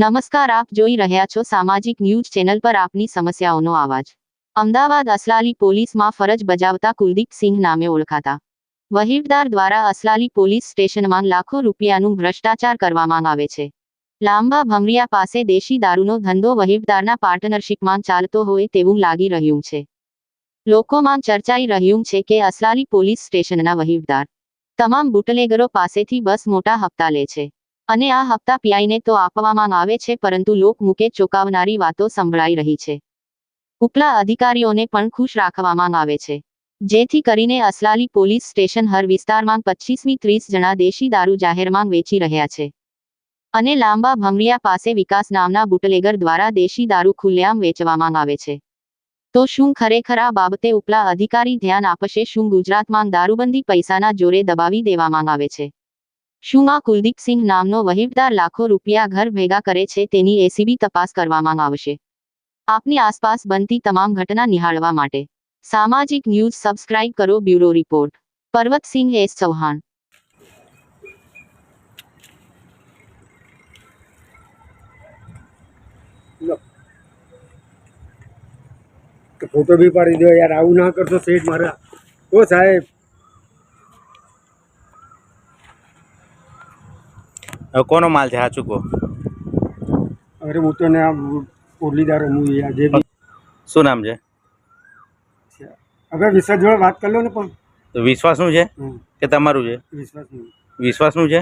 નમસ્કાર, આપ જોઈ રહ્યા છો સામાજિક ન્યૂઝ ચેનલ પર આપની સમસ્યાઓનો અવાજ અમદાવાદ અસલાલી પોલીસમાં ફરજ બજાવતા કુલદીપ સિંહ નામે ઓળખાતા. વહીવટદાર દ્વારા અસલાલી પોલીસ સ્ટેશનમાં લાખો રૂપિયાનું ભ્રષ્ટાચાર કરવામાં આવે છે. લાંબા ભમરિયા પાસે દેશી દારૂનો ધંધો વહીવટદારના પાર્ટનરશિપમાં ચાલતો હોય તેવું લાગી રહ્યું છે. લોકોમાં ચર્ચાઈ રહ્યું છે કે અસલાલી પોલીસ સ્ટેશનના વહીવટદાર તમામ બુટલેગરો પાસેથી બસ મોટા હપ્તા લે છે. અને આ હપ્તા પીઆઈને તો આપવામાં આવે છે, પરંતુ લોકમુકે ચોંકાવનારી વાતો સંભળાઈ રહી છે. ઉપલા અધિકારીઓને પણ ખુશ રાખવામાં આવે છે. જેથી કરીને અસલાલી પોલીસ સ્ટેશન હર વિસ્તારમાં પચીસમી ત્રીસ જણા દેશી દારૂ જાહેરમાં વેચી રહ્યા છે. અને લાંબા ભમરિયા પાસે વિકાસ નામના બુટલેગર દ્વારા દેશી દારૂ ખુલ્લેઆમ વેચવામાં આવે છે. તો શું ખરેખર આ બાબતે ઉપલા અધિકારી ધ્યાન આપશે, શું ગુજરાતમાં દારૂબંધી પૈસાના જોરે દબાવી દેવામાં આવે છે? શું આ કુલદીપસિંહ નામનો વહીવટદાર લાખો રૂપિયા ઘર ભેગા કરે છે તેની એસીબી તપાસ કરવામાં આવશે. આપની આસપાસ બનતી તમામ ઘટના નિહાળવા માટે સામાજિક ન્યૂઝ સબસ્ક્રાઇબ કરો bureau report. Parvatsinh S Chauhan. Photo બી પાડી દો યાર, આવું ના કરશો સેઠ મારા. ઓ સાહેબ કોનો માલ છે? સાચું કહો. અરે હું તો ને આ ઓરલીદાર હું આજે બી શું નામ છે? હવે વિશ્વાસ જોડે વાત કરી લો ને પણ. તો વિશ્વાસનું છે કે તમારું છે? વિશ્વાસ નહીં વિશ્વાસનું છે?